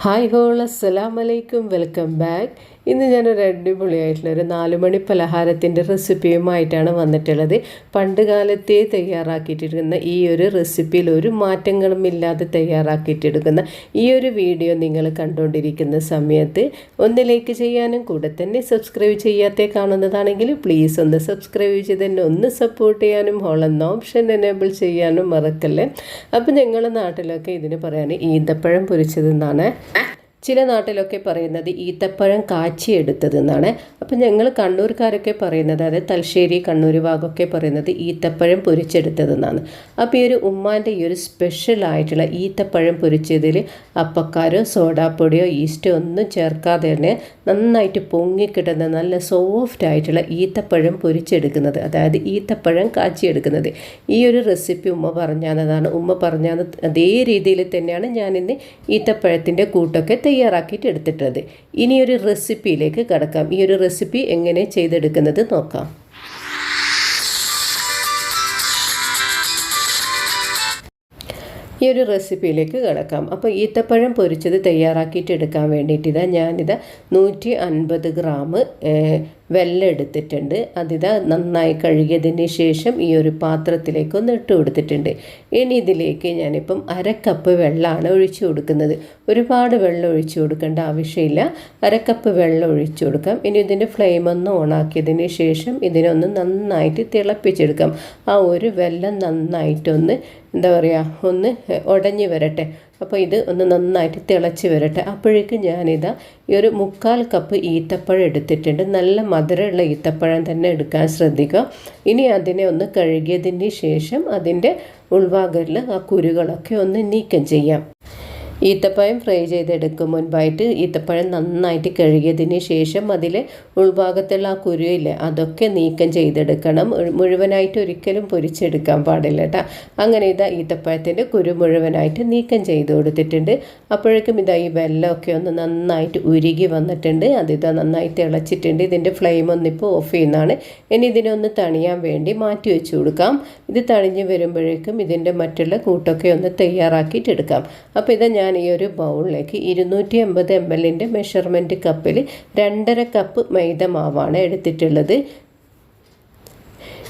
Hi whole അസ്സലാം വലൈക്കും welcome back ഇന്ന് ഞാനൊരു അടിപൊളിയായിട്ടുള്ള ഒരു നാലുമണി പലഹാരത്തിന്റെ റെസിപ്പിയുമായിട്ടാണ് വന്നിട്ടുള്ളത്. പണ്ട് കാലത്തെ തയ്യാറാക്കിയിട്ടിരിക്കുന്ന ഈ ഒരു റെസിപ്പിയിൽ ഒരു മാറ്റങ്ങളും ഇല്ലാതെ തയ്യാറാക്കിയിട്ടെടുക്കുന്ന ഈ ഒരു വീഡിയോ നിങ്ങൾ കണ്ടുകൊണ്ടിരിക്കുന്ന സമയത്ത് ഒന്ന് ലൈക്ക് ചെയ്യാനും കൂടെ തന്നെ സബ്സ്ക്രൈബ് ചെയ്യാത്ത കാണുന്നതാണെങ്കിൽ പ്ലീസ് ഒന്ന് സബ്സ്ക്രൈബ് ചെയ്ത് തന്നെ ഒന്ന് സപ്പോർട്ട് ചെയ്യാനും ഹോൾ എന്ന ഓപ്ഷൻ എനേബിൾ ചെയ്യാനും മറക്കല്ലേ. അപ്പം ഞങ്ങളുടെ നാട്ടിലൊക്കെ ഇതിന് പറയാൻ ഈന്തപ്പഴം പൊരിച്ചതെന്നാണ്. ചില നാട്ടിലൊക്കെ പറയുന്നത് ഈത്തപ്പഴം കാച്ചിയെടുത്തത് എന്നാണ്. അപ്പം ഞങ്ങൾ കണ്ണൂർക്കാരൊക്കെ പറയുന്നത് അതായത് തലശ്ശേരി കണ്ണൂർ ഭാഗമൊക്കെ പറയുന്നത് ഈത്തപ്പഴം പൊരിച്ചെടുത്തതെന്നാണ് അപ്പോൾ ഈ ഒരു ഉമ്മാന്റെ ഈ ഒരു സ്പെഷ്യലായിട്ടുള്ള ഈത്തപ്പഴം പൊരിച്ചതിൽ അപ്പക്കാരോ സോഡാപ്പൊടിയോ ഈസ്റ്റോ ഒന്നും ചേർക്കാതെ തന്നെ നന്നായിട്ട് പൊങ്ങിക്കിട്ടുന്ന നല്ല സോഫ്റ്റ് ആയിട്ടുള്ള ഈത്തപ്പഴം പൊരിച്ചെടുക്കുന്നത് അതായത് ഈത്തപ്പഴം കാച്ചിയെടുക്കുന്നത്. ഈ ഒരു റെസിപ്പി ഉമ്മ പറഞ്ഞതാണ്. ഉമ്മ പറഞ്ഞ അതേ രീതിയിൽ തന്നെയാണ് ഞാനിന്ന് ഈത്തപ്പഴത്തിന്റെ കൂട്ടൊക്കെ തയ്യാറാക്കിയിട്ട് എടുത്തിട്ടുള്ളത് ഇനി ഒരു റെസിപ്പിയിലേക്ക് കടക്കാം. ഈ ഒരു റെസിപ്പി എങ്ങനെ ചെയ്തെടുക്കുന്നത് നോക്കാം. ഈ ഒരു റെസിപ്പിയിലേക്ക് കിടക്കാം. അപ്പോൾ ഈത്തപ്പഴം പൊരിച്ചത് തയ്യാറാക്കിയിട്ട് എടുക്കാൻ വേണ്ടിയിട്ട് ഇതാ ഞാനിതാ നൂറ്റി അൻപത് ഗ്രാം വെള്ളം എടുത്തിട്ടുണ്ട് അതിതാ നന്നായി കഴുകിയതിന് ശേഷം ഈ ഒരു പാത്രത്തിലേക്ക് ഒന്ന് ഇട്ട് കൊടുത്തിട്ടുണ്ട്. ഇനി ഇതിലേക്ക് ഞാനിപ്പം അരക്കപ്പ് വെള്ളമാണ് ഒഴിച്ചു കൊടുക്കുന്നത്. ഒരുപാട് വെള്ളം ഒഴിച്ചു കൊടുക്കേണ്ട ആവശ്യമില്ല. അരക്കപ്പ് വെള്ളം ഒഴിച്ചു കൊടുക്കാം. ഇനി ഇതിന്റെ ഫ്ലെയിം ഒന്ന് ഓണാക്കിയതിന് ശേഷം ഇതിനൊന്ന് നന്നായിട്ട് തിളപ്പിച്ചെടുക്കാം. ആ ഒരു വെള്ളം നന്നായിട്ടൊന്ന് എന്താ പറയുക ഒന്ന് ഉടഞ്ഞു വരട്ടെ. അപ്പോൾ ഇത് ഒന്ന് നന്നായിട്ട് തിളച്ച് വരട്ടെ. അപ്പോഴേക്കും ഞാനിതാ ഈ ഒരു മുക്കാൽ കപ്പ് ഈത്തപ്പഴം എടുത്തിട്ടുണ്ട്. നല്ല മധുരമുള്ള ഈത്തപ്പഴം തന്നെ എടുക്കാൻ ശ്രദ്ധിക്കുക. ഇനി അതിനെ ഒന്ന് കഴുകിയതിന് ശേഷം അതിന്റെ ഉൾഭാഗത്തിൽ ആ കുരുകളൊക്കെ ഒന്ന് നീക്കം ചെയ്യാം. ഈത്തപ്പഴം ഫ്രൈ ചെയ്തെടുക്കും. മുൻപായിട്ട് ഈത്തപ്പഴം നന്നായിട്ട് കഴുകിയതിന് ശേഷം അതിൽ ഉൾഭാഗത്തുള്ള ആ കുരുവില്ലേ അതൊക്കെ നീക്കം ചെയ്തെടുക്കണം. മുഴുവനായിട്ട് ഒരിക്കലും പൊരിച്ചെടുക്കാൻ പാടില്ല കേട്ടോ. അങ്ങനെ ഇതാ ഈത്തപ്പഴത്തിന്റെ കുരു മുഴുവനായിട്ട് നീക്കം ചെയ്ത് കൊടുത്തിട്ടുണ്ട്. അപ്പോഴേക്കും ഇതാ ഈ വെല്ലമൊക്കെ ഒന്ന് നന്നായിട്ട് ഉരുകി വന്നിട്ടുണ്ട്. അതിതാ നന്നായിട്ട് ഇളച്ചിട്ടുണ്ട് ഇതിന്റെ ഫ്ലെയിം ഒന്നിപ്പോൾ ഓഫ് ചെയ്യുന്നതാണ്. ഇനി ഇതിനൊന്ന് തണിയാൻ വേണ്ടി മാറ്റി വെച്ച് കൊടുക്കാം. ഇത് തണിഞ്ഞ് വരുമ്പോഴേക്കും ഇതിന്റെ മറ്റുള്ള കൂട്ടൊക്കെ ഒന്ന് തയ്യാറാക്കിയിട്ട് എടുക്കാം. അപ്പോൾ ഇതാ ഞാൻ ഈ ഒരു ബൗളിലേക്ക് ഇരുന്നൂറ്റി അമ്പത് എം എല്ലിന്റെ മെഷർമെന്റ് കപ്പിൽ രണ്ടര കപ്പ് മൈദ മാവാണ് എടുത്തിട്ടുള്ളത്.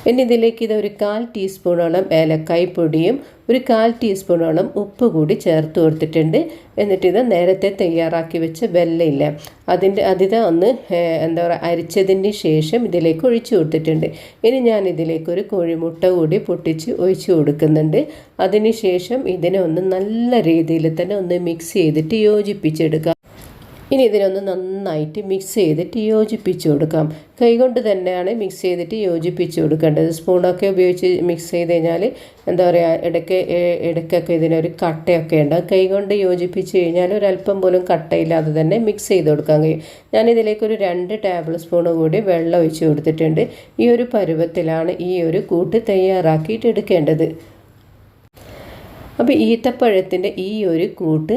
ഇനി ഇതിലേക്ക് ഇത് ഒരു കാൽ ടീസ്പൂണോളം ഏലക്കായ് പൊടിയും ഒരു കാൽ ടീസ്പൂണോളം ഉപ്പ് കൂടി ചേർത്ത് കൊടുത്തിട്ടുണ്ട്. എന്നിട്ട് ഇത് നേരത്തെ തയ്യാറാക്കി വെച്ച വെല്ലയില്ല അതിന്റെ അതിത് ഒന്ന് എന്താ പറയുക അരിച്ചതിന് ശേഷം ഇതിലേക്ക് ഒഴിച്ചു കൊടുത്തിട്ടുണ്ട്. ഇനി ഞാൻ ഇതിലേക്ക് ഒരു കോഴിമുട്ട കൂടി പൊട്ടിച്ച് ഒഴിച്ചു കൊടുക്കുന്നുണ്ട്. അതിന് ശേഷം ഇതിനെ ഒന്ന് നല്ല രീതിയിൽ തന്നെ ഒന്ന് മിക്സ് ചെയ്തിട്ട് യോജിപ്പിച്ചെടുക്കാം. ഇനി ഇതിനൊന്ന് നന്നായിട്ട് മിക്സ് ചെയ്തിട്ട് യോജിപ്പിച്ച് കൊടുക്കാം. കൈകൊണ്ട് തന്നെയാണ് മിക്സ് ചെയ്തിട്ട് യോജിപ്പിച്ച് കൊടുക്കേണ്ടത്. സ്പൂണൊക്കെ ഉപയോഗിച്ച് മിക്സ് ചെയ്ത് കഴിഞ്ഞാൽ എന്താ പറയുക ഇടയ്ക്ക് ഇടയ്ക്കൊക്കെ ഇതിനൊരു കട്ടയൊക്കെ ഉണ്ട്. കൈകൊണ്ട് യോജിപ്പിച്ച് കഴിഞ്ഞാൽ ഒരല്പം പോലും കട്ടയില്ലാതെ തന്നെ മിക്സ് ചെയ്ത് കൊടുക്കാൻ കഴിയും. ഞാനിതിലേക്ക് ഒരു രണ്ട് ടേബിൾ സ്പൂൺ കൂടി വെള്ളം ഒഴിച്ച് കൊടുത്തിട്ടുണ്ട്. ഈ ഒരു പരുവത്തിലാണ് ഈ ഒരു കൂട്ട് തയ്യാറാക്കിയിട്ട് എടുക്കേണ്ടത്. അപ്പോൾ ഈത്തപ്പഴത്തിന്റെ ഈ ഒരു കൂട്ട്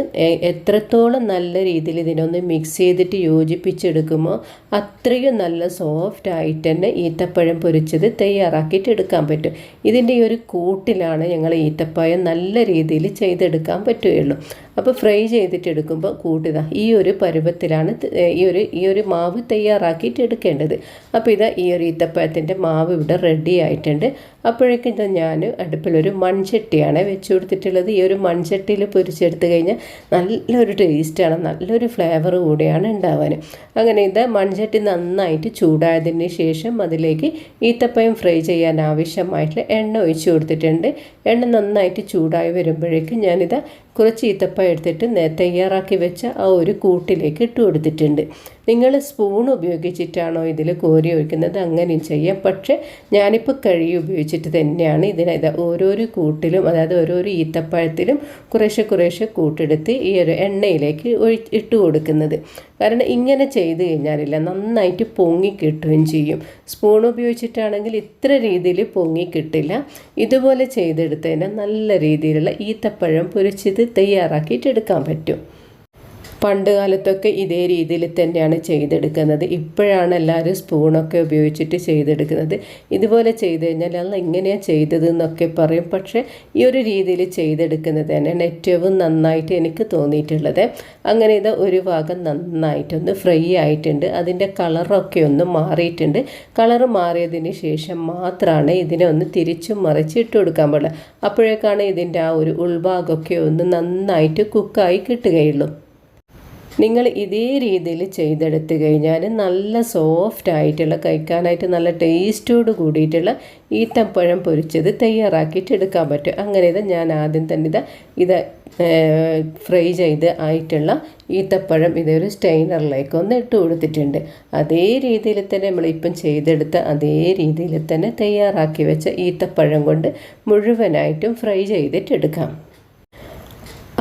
എത്രത്തോളം നല്ല രീതിയിൽ ഇതിനൊന്ന് മിക്സ് ചെയ്തിട്ട് യോജിപ്പിച്ചെടുക്കുമോ അത്രയും നല്ല സോഫ്റ്റ് ആയിട്ട് തന്നെ ഈത്തപ്പഴം പൊരിച്ചത് തയ്യാറാക്കിയിട്ട് എടുക്കാൻ പറ്റും. ഇതിന്റെ ഈ ഒരു കൂട്ടിലാണ് ഞങ്ങൾ ഈത്തപ്പഴം നല്ല രീതിയിൽ ചെയ്തെടുക്കാൻ പറ്റുകയുള്ളൂ. അപ്പോൾ ഫ്രൈ ചെയ്തിട്ട് എടുക്കുമ്പോൾ കൂട്ടുക ഈ ഒരു പരുവത്തിലാണ് ഈ ഒരു ഈ ഒരു മാവ് തയ്യാറാക്കിയിട്ട് എടുക്കേണ്ടത്. അപ്പോൾ ഇതാ ഈ ഒരു ഈത്തപ്പഴത്തിന്റെ മാവ് ഇവിടെ റെഡി ആയിട്ടുണ്ട്. അപ്പോഴേക്കും ഇതാ ഞാൻ അടുപ്പിലൊരു മൺചട്ടിയാണ് വെച്ച് കൊടുത്തിട്ടുള്ളത്. ഈ ഒരു മൺചട്ടിയിൽ പൊരിച്ചെടുത്ത് കഴിഞ്ഞാൽ നല്ലൊരു ടേസ്റ്റാണ് നല്ലൊരു ഫ്ലേവർ കൂടിയാണ് ഉണ്ടാവാൻ അങ്ങനെ ഇതാ മൺചട്ടി നന്നായിട്ട് ചൂടായതിന് ശേഷം അതിലേക്ക് ഈത്തപ്പഴം ഫ്രൈ ചെയ്യാൻ ആവശ്യമായിട്ടുള്ള എണ്ണ ഒഴിച്ചു കൊടുത്തിട്ടുണ്ട്. എണ്ണ നന്നായിട്ട് ചൂടായി വരുമ്പോഴേക്കും ഞാനിത് കുറച്ച് ഈത്തപ്പഴം എടുത്തിട്ട് തയ്യാറാക്കി വെച്ച ആ ഒരു കൂട്ടിലേക്ക് ഇട്ട് കൊടുത്തിട്ടുണ്ട്. നിങ്ങൾ സ്പൂൺ ഉപയോഗിച്ചിട്ടാണോ ഇതിൽ കോരി ഒഴിക്കുന്നത്? അങ്ങനെയും ചെയ്യാം. പക്ഷേ ഞാനിപ്പോൾ കഴി ഉപയോഗിച്ചിട്ട് തന്നെയാണ് ഇതിന് ഓരോരോ കൂട്ടിലും അതായത് ഓരോരോ ഈത്തപ്പഴത്തിലും കുറേശ്ശെ കുറേശ്ശെ കൂട്ടെടുത്ത് ഈ ഒരു എണ്ണയിലേക്ക് ഇട്ട് കൊടുക്കുന്നത്. കാരണം ഇങ്ങനെ ചെയ്ത് കഴിഞ്ഞാലില്ല നന്നായിട്ട് പൊങ്ങി കിട്ടുകയും ചെയ്യും. സ്പൂൺ ഉപയോഗിച്ചിട്ടാണെങ്കിൽ ഇത്ര രീതിയിൽ പൊങ്ങി കിട്ടില്ല. ഇതുപോലെ ചെയ്തെടുത്തതിന് നല്ല രീതിയിലുള്ള ഈത്തപ്പഴം പൊരിച്ചത് തയ്യാറാക്കിയിട്ട് എടുക്കാൻ പറ്റും. പണ്ട് കാലത്തൊക്കെ ഇതേ രീതിയിൽ തന്നെയാണ് ചെയ്തെടുക്കുന്നത്. ഇപ്പോഴാണ് എല്ലാവരും സ്പൂണൊക്കെ ഉപയോഗിച്ചിട്ട് ചെയ്തെടുക്കുന്നത്. ഇതുപോലെ ചെയ്ത് കഴിഞ്ഞാൽ അത് എങ്ങനെയാണ് ചെയ്തത് എന്നൊക്കെ പറയും. പക്ഷേ ഈ ഒരു രീതിയിൽ ചെയ്തെടുക്കുന്നത് തന്നെയാണ് ഏറ്റവും നന്നായിട്ട് എനിക്ക് തോന്നിയിട്ടുള്ളത്. അങ്ങനെ ഇത് ഒരു ഭാഗം നന്നായിട്ടൊന്ന് ഫ്രൈ ആയിട്ടുണ്ട്. അതിന്റെ കളറൊക്കെ ഒന്ന് മാറിയിട്ടുണ്ട്. കളർ മാറിയതിന് ശേഷം മാത്രമാണ് ഇതിനെ ഒന്ന് തിരിച്ചും മറിച്ച് ഇട്ട് കൊടുക്കാൻ പാടില്ല അപ്പോഴേക്കാണ് ഇതിന്റെ ആ ഒരു ഉൾഭാഗമൊക്കെ ഒന്ന് നന്നായിട്ട് കുക്കായി കിട്ടുകയുള്ളൂ. നിങ്ങൾ ഇതേ രീതിയിൽ ചെയ്തെടുത്ത് കഴിഞ്ഞാൽ നല്ല സോഫ്റ്റ് ആയിട്ടുള്ള കഴിക്കാനായിട്ട് നല്ല ടേസ്റ്റോട് കൂടിയിട്ടുള്ള ഈത്തപ്പഴം പൊരിച്ചത് തയ്യാറാക്കിയിട്ട് എടുക്കാൻ പറ്റും. അങ്ങനെ ഇത് ഞാൻ ആദ്യം തന്നെ ഇത് ഇത് ഫ്രൈ ചെയ്ത് ആയിട്ടുള്ള ഈത്തപ്പഴം ഇതൊരു സ്റ്റൈനറിലേക്ക് ഒന്ന് ഇട്ട് കൊടുത്തിട്ടുണ്ട്. അതേ രീതിയിൽ തന്നെ നമ്മളിപ്പം ചെയ്തെടുത്ത അതേ രീതിയിൽ തന്നെ തയ്യാറാക്കി വെച്ച ഈത്തപ്പഴം കൊണ്ട് മുഴുവനായിട്ടും ഫ്രൈ ചെയ്തിട്ട് എടുക്കാം.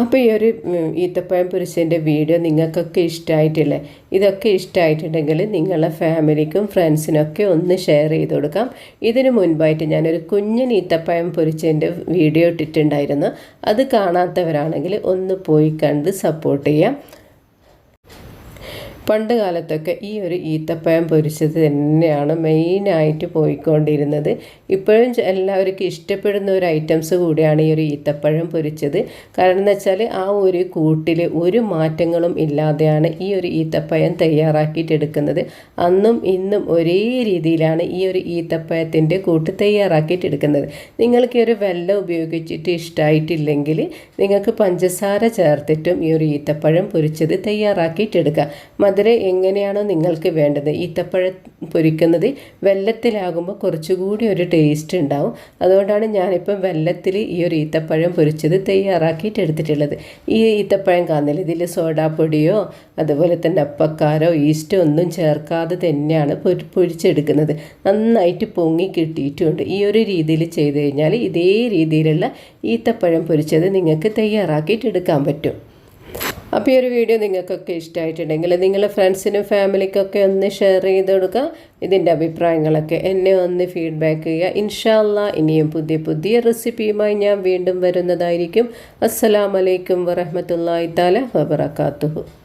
അപ്പോൾ ഈ ഒരു ഈത്തപ്പഴം പുരുഷന്റെ വീഡിയോ നിങ്ങൾക്കൊക്കെ ഇഷ്ടമായിട്ടില്ലേ ഇതൊക്കെ ഇഷ്ടമായിട്ടുണ്ടെങ്കിൽ നിങ്ങളെ ഫാമിലിക്കും ഫ്രണ്ട്സിനൊക്കെ ഒന്ന് ഷെയർ ചെയ്ത് കൊടുക്കാം. ഇതിനു മുൻപായിട്ട് ഞാനൊരു കുഞ്ഞൻ ഈത്തപ്പഴം പൊരിച്ചതിന്റെ വീഡിയോ ഇട്ടിട്ടുണ്ടായിരുന്നു. അത് കാണാത്തവരാണെങ്കിൽ ഒന്ന് പോയി കണ്ട് സപ്പോർട്ട് ചെയ്യാം. പണ്ട് കാലത്തൊക്കെ ഈ ഒരു ഈത്തപ്പഴം പൊരിച്ചത് തന്നെയാണ് മെയിനായിട്ട് പോയിക്കൊണ്ടിരുന്നത്. ഇപ്പോഴും എല്ലാവർക്കും ഇഷ്ടപ്പെടുന്ന ഒരു ഐറ്റംസ് കൂടിയാണ് ഈ ഒരു ഈത്തപ്പഴം പൊരിച്ചത്. കാരണം എന്ന് വെച്ചാൽ ആ ഒരു കൂട്ടിൽ ഒരു മാറ്റങ്ങളും ഇല്ലാതെയാണ് ഈ ഒരു ഈത്തപ്പഴം തയ്യാറാക്കിയിട്ടെടുക്കുന്നത് അന്നും ഇന്നും ഒരേ രീതിയിലാണ് ഈ ഒരു ഈത്തപ്പഴത്തിന്റെ കൂട്ട് തയ്യാറാക്കിയിട്ടെടുക്കുന്നത് നിങ്ങൾക്ക് ഈ ഒരു വെള്ളം ഉപയോഗിച്ചിട്ട് ഇഷ്ടമായിട്ടില്ലെങ്കിൽ നിങ്ങൾക്ക് പഞ്ചസാര ചേർത്തിട്ടും ഈ ഒരു ഈത്തപ്പഴം പൊരിച്ചത് തയ്യാറാക്കിയിട്ടെടുക്കാം മധുരം എങ്ങനെയാണോ നിങ്ങൾക്ക് വേണ്ടത്? ഈത്തപ്പഴം പൊരിക്കുന്നത് വെല്ലത്തിലാകുമ്പോൾ കുറച്ചുകൂടി ഒരു ടേസ്റ്റ് ഉണ്ടാവും. അതുകൊണ്ടാണ് ഞാനിപ്പം വെല്ലത്തിൽ ഈ ഒരു ഈത്തപ്പഴം പൊരിച്ചത് തയ്യാറാക്കിയിട്ട് എടുത്തിട്ടുള്ളത്. ഈ ഈത്തപ്പഴം കാണുന്നില്ല ഇതിൽ സോഡാപ്പൊടിയോ അതുപോലെ തന്നെ അപ്പക്കാരോ ഈസ്റ്റോ ഒന്നും ചേർക്കാതെ തന്നെയാണ് പൊരിച്ചെടുക്കുന്നത്. നന്നായിട്ട് പൊങ്ങി കിട്ടിയിട്ടുമുണ്ട് ഈ ഒരു രീതിയിൽ ചെയ്ത് കഴിഞ്ഞാൽ ഇതേ രീതിയിലുള്ള ഈത്തപ്പഴം പൊരിച്ചത് നിങ്ങൾക്ക് തയ്യാറാക്കിയിട്ട് എടുക്കാൻ പറ്റും. അപ്പോൾ ഈ ഒരു വീഡിയോ നിങ്ങൾക്കൊക്കെ ഇഷ്ടമായിട്ടുണ്ടെങ്കിൽ നിങ്ങളുടെ ഫ്രണ്ട്സിനും ഫാമിലിക്കൊക്കെ ഒന്ന് ഷെയർ ചെയ്ത് കൊടുക്കുക. ഇതിന്റെ അഭിപ്രായങ്ങളൊക്കെ എന്നെ ഒന്ന് ഫീഡ്ബാക്ക് ചെയ്യുക. ഇൻഷാല്ല ഇനിയും പുതിയ പുതിയ റെസിപ്പിയുമായി ഞാൻ വീണ്ടും വരുന്നതായിരിക്കും. അസ്സലാമലൈക്കും വറഹമത്തല്ലാ താല വബർക്കാത്തുഹു